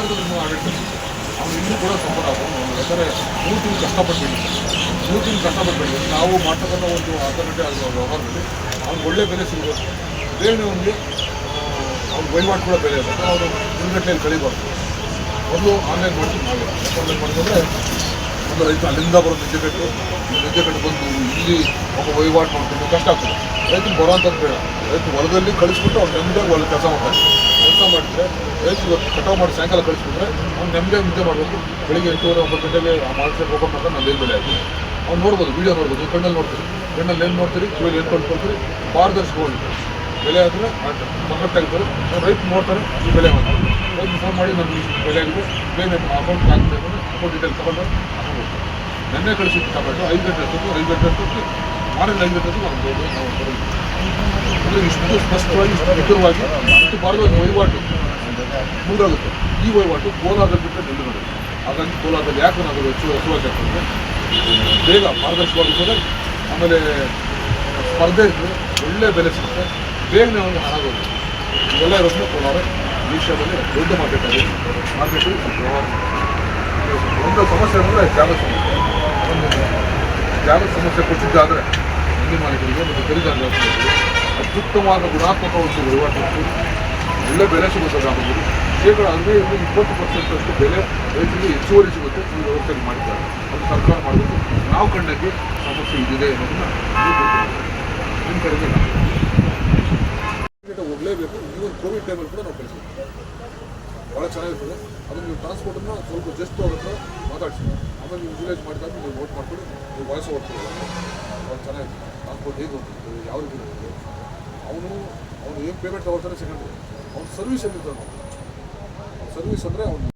ಮಾರ್ಗದರ್ಶನ ಆಡಳಿತ ಅವ್ರು ಇನ್ನೂ ಕೂಡ ಸಫರ್ ಆಗ್ಬೋದು. ಯಾಕಂದರೆ ಮೂರು ತಿಂಗಳು ಕಷ್ಟಪಟ್ಟು ಮೂರು ತಿಂಗಳು ಕಷ್ಟಪಟ್ಟು ನಾವು ಮಾಡ್ತಕ್ಕಂಥ ಒಂದು ಆಲ್ಟರ್ನೇಟಿವ್ ಆಗುವ ವ್ಯವಹಾರದಲ್ಲಿ ಅವ್ರಿಗೆ ಒಳ್ಳೆ ಬೆಲೆ ಸಿಗಬೇಕು ಬೇರೆ ಒಂದು ಅವ್ನ ವಹಿವಾಟು ಕೂಡ ಬೆಲೆ ಇರಬೇಕು ಅವರು ಮುಂಗಟ್ಟೆಯಲ್ಲಿ ಕಳಿಬಾರ್ದು. ಮೊದಲು ಆನ್ಲೈನ್ ಮಾಡ್ತೀವಿ ನಾವೇ. ಆನ್ಲೈನ್ ಮಾಡಿದ್ರೆ ಒಂದು ರೈತ ಅಲ್ಲಿಂದ ಬರೋದು ನಿಜ ಕಟ್ಟು ನಿಜ ಕಟ್ಟು ಬಂದು ಇಲ್ಲಿ ಒಬ್ಬ ವಹಿವಾಟು ಮಾಡ್ಕೊಂಡು ಕಷ್ಟ ಆಗ್ತದೆ. ರೈತನ ಬರೋಂಥದ್ದು ಬೇಡ. ರೈತ ಹೊಲದಲ್ಲಿ ಕಳಿಸ್ಬಿಟ್ಟು ಅವ್ರು ನೆಮ್ಮದಿಯಾಗಿ ಹೊಲ ಕೆಲಸ ಮಾಡ್ತಾನೆ ಕೆಲಸ ಮಾಡಿದ್ರೆ ರೈತರು ಕಟಾವು ಮಾಡಿ ಸಾಯಂಕಾಲ ಕಳಿಸ್ಬಿಟ್ರೆ ಅವ್ನು ನೆಮ್ಮದಿಯಾಗಿ ನಿದ್ದೆ ಮಾಡಬೇಕು. ಬೆಳಿಗ್ಗೆ ಎಂಟೂವರೆ, ಒಂಬತ್ತು ಗಂಟೆಗೆ ಆ ಮಾರ್ಕೆಟ್ ಓಪನ್ ನಾನು ಬೇರೆ ಬೆಲೆ ಆಗಿದೆ ಅವ್ನು ನೋಡ್ಬೋದು ವೀಡಿಯೋ ನೋಡ್ಬೋದು ನೀವು ಕಣ್ಣಲ್ಲಿ ನೋಡ್ತೀರಿ. ಕಣ್ಣಲ್ಲಿ ಏನು ನೋಡ್ತೀರಿ? ಕಿವಿಯಲ್ಲಿ ಏನು ಕೊಂಡ್ಕೊಳ್ತೀರಿ? ಪಾರದರ್ಶಕವಾಗಿ ಬೆಲೆ ಆದರೆ ಪರ್ಫೆಕ್ಟ್ ಆಗಿರ್ತಾರೆ ಅವ್ನು ರೈತ ನೋಡ್ತಾರೆ, ಈ ಬೆಲೆ ಮಾಡ್ತಾರೆ ರೈತ ಫೋನ್ ಮಾಡಿ ನಾನು ಬೆಲೆ ಆಗಿದೆ. ಬೇರೆ ಅಕೌಂಟ್ ಅಂದರೆ ಅಕೌಂಟ್ ಡೀಟೇಲ್ ತಗೊಂಡು ಹಾಕೊಂಡು ನೆನ್ನೆ ಕಳಿಸಿದ್ದು ಟೊಮೆಟೊ ಐದು ಗಂಟೆ ಅಷ್ಟೊತ್ತು ಐದು ಗಂಟೆ ಅಷ್ಟೊತ್ತು ಮಾರ್ನಿಂಗ್ ಐದು ಗಂಟೆ ನಾವು ಹೋಗಿ ನಾವು ಅಂದರೆ ಇಷ್ಟು ಸ್ಪಷ್ಟವಾಗಿ ಇಷ್ಟು ನಿಖರವಾಗಿ ಇಷ್ಟು ಒಂದು ವಹಿವಾಟು. ಮುಂದಾಗುತ್ತೆ. ಈ ವಹಿವಾಟು ಕೋಲಾರದಲ್ಲಿ ಬಿಟ್ಟರೆ ನೆಲ್ಲುಗಡೆ ಹಾಗಾಗಿ ಕೋಲಾರದಲ್ಲಿ ಯಾಕೆ ನಾವು ಹೆಚ್ಚು ಹೆಚ್ಚುವಾಗಿ ಆಗ್ತದೆ ಬೇಗ ಪಾರದರ್ಶಕವಾಗುತ್ತದೆ ಆಮೇಲೆ ಸ್ಪರ್ಧೆ ಇರ್ತದೆ ಒಳ್ಳೆ ಬೆಲೆ ಸಿಗುತ್ತೆ. ಬೇಗನೆ ಅವನಿಗೆ ಬರುತ್ತೆ ಇವೆಲ್ಲ ಇರೋದನ್ನ ಕೋಲಾರ ವಿಷಯದಲ್ಲಿ ದೊಡ್ಡ ಮಾರ್ಕೆಟ್ ಆಗಿದೆ. ಮಾರ್ಕೆಟಲ್ಲಿ ಒಂದು ಸಮಸ್ಯೆ ಅಂದರೆ ಜಾಗ ಸಮಸ್ಯೆ. ಒಂದು ಜಾಗ ಸಮಸ್ಯೆ ಕೊಟ್ಟಿದ್ದಾದರೆ ಹಂದಿ ಮಾಲೀಕರಿಗೆ ಮತ್ತು ಖರೀದಾರರಿಗೆ ಅತ್ಯುತ್ತಮವಾದ ಗುಣಾತ್ಮಕ ಒಂದು ವಹಿವಾಟು. ಒಳ್ಳೆ ಬೆಲೆ ಸಿಗುತ್ತೆ ಗ್ರಾಮದಲ್ಲಿ. ಶೇಕಡ ಹದಿನೈದರಿಂದ ಇಪ್ಪತ್ತು ಪರ್ಸೆಂಟ್ ಅಷ್ಟು ಬೆಲೆ ರೈತರಿಗೆ ಹೆಚ್ಚುವರಿ ಸಿಗುತ್ತೆ ವ್ಯವಸ್ಥೆ ಮಾಡಿದ್ದಾರೆ. ಅದು ಸರ್ಕಾರ ಮಾಡಬೇಕು ನಾವು ಕಂಡಕ್ಕೆ ಸಮಸ್ಯೆ ಇದಿದೆ ಅನ್ನೋದನ್ನ ನಿಮ್ಮ ಕಡೆಗೆ ಹೋಗಲೇಬೇಕು. ಈ ಒಂದು ಕೋವಿಡ್ ಟೈಮಲ್ಲಿ ಕೂಡ ನಾವು ಕಳಿಸ್ತೀವಿ ಭಾಳ ಚೆನ್ನಾಗಿರ್ತದೆ. ಅದನ್ನು ನೀವು ಟ್ರಾನ್ಸ್ಪೋರ್ಟನ್ನು ಸ್ವಲ್ಪ ಜಸ್ಟ್ ಅವ್ರ ಹತ್ರ ಮಾತಾಡಿಸಿ. ಆಮೇಲೆ ನೀವು ವಿಲೇಜ್ ಮಾಡಿದಾಗ ನೀವು ವೋಟ್ ಮಾಡ್ಕೊಂಡು ನೀವು ವಾಯ್ಸ್ ಹೋಗ್ತೀರಲ್ಲ ಭಾಳ ಚೆನ್ನಾಗಿದೆ ಟ್ರಾನ್ಸ್ಪೋರ್ಟ್ ಹೇಗೆ ಹೋಗ್ತಿರ್ತದೆ ಯಾವ ರೀತಿ ಅವನು ಅವನು ಏನು ಪೇಮೆಂಟ್ ತಗೊಳ್ತಾನೆ ಸೆಕೆಂಡ್ರಿ ಅವ್ನ ಸರ್ವಿಸ್ ಎಲ್ಲಿರ್ತಾನೆ ಸರ್ವಿಸ್ ಅಂದರೆ ಅವ್ನು